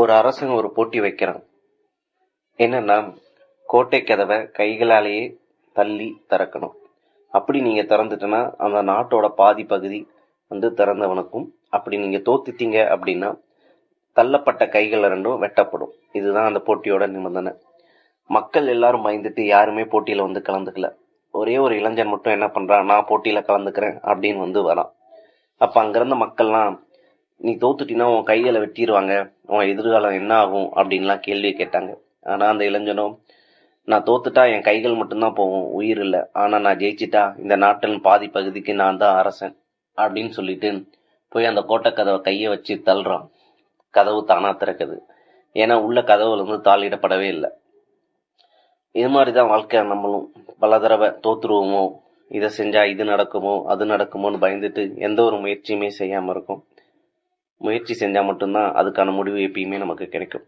ஒரு அரசன் ஒரு போட்டி வைக்கிறான். என்னன்னா கோட்டை கதவை கைகளாலேயே தள்ளி திறக்கணும். அப்படி நீங்கள் திறந்துட்டுனா அந்த நாட்டோட பாதி பகுதி வந்து திறந்தவனுக்கும் அப்படி நீங்கள் தோத்துட்டீங்க அப்படின்னா தள்ளப்பட்ட கைகள் ரெண்டும் வெட்டப்படும். இதுதான் அந்த போட்டியோட நிபந்தனை. மக்கள் எல்லாரும் பயந்துட்டு யாருமே போட்டியில் வந்து கலந்துக்கல. ஒரே ஒரு இளைஞன் மட்டும் என்ன பண்ணுறான் நான் போட்டியில் கலந்துக்கிறேன் அப்படின்னு வந்து வரான். அப்போ அங்கேருந்த மக்கள்லாம் நீ தோத்துட்டினா உன் கைகளை வெட்டிடுவாங்க உன் எதிர்காலம் என்ன ஆகும் அப்படின்லாம் கேள்வி கேட்டாங்க. ஆனால் அந்த இளைஞனும் நான் தோத்துட்டா என் கைகள் மட்டும்தான் போகும் உயிர் இல்லை. ஆனால் நான் ஜெயிச்சிட்டா இந்த நாட்டின் பாதி பகுதிக்கு நான் தான் அரசன் அப்படின்னு சொல்லிட்டு போய் அந்த கோட்டை கதவை கையை வச்சு தள்ளுறான். கதவு தானா திறக்குது. ஏன்னா உள்ள கதவுல இருந்து தாளிடப்படவே இல்லை. இது மாதிரி தான் வாழ்க்கை நம்மளும். பல தடவை தோத்துருவோமோ இதை செஞ்சா இது நடக்குமோ அது நடக்குமோன்னு பயந்துட்டு எந்த ஒரு முயற்சியுமே செய்யாமல் இருக்கும். முயற்சி செஞ்சால் மட்டும்தான் அதுக்கான முடிவு எப்பயுமே நமக்கு கிடைக்கும்.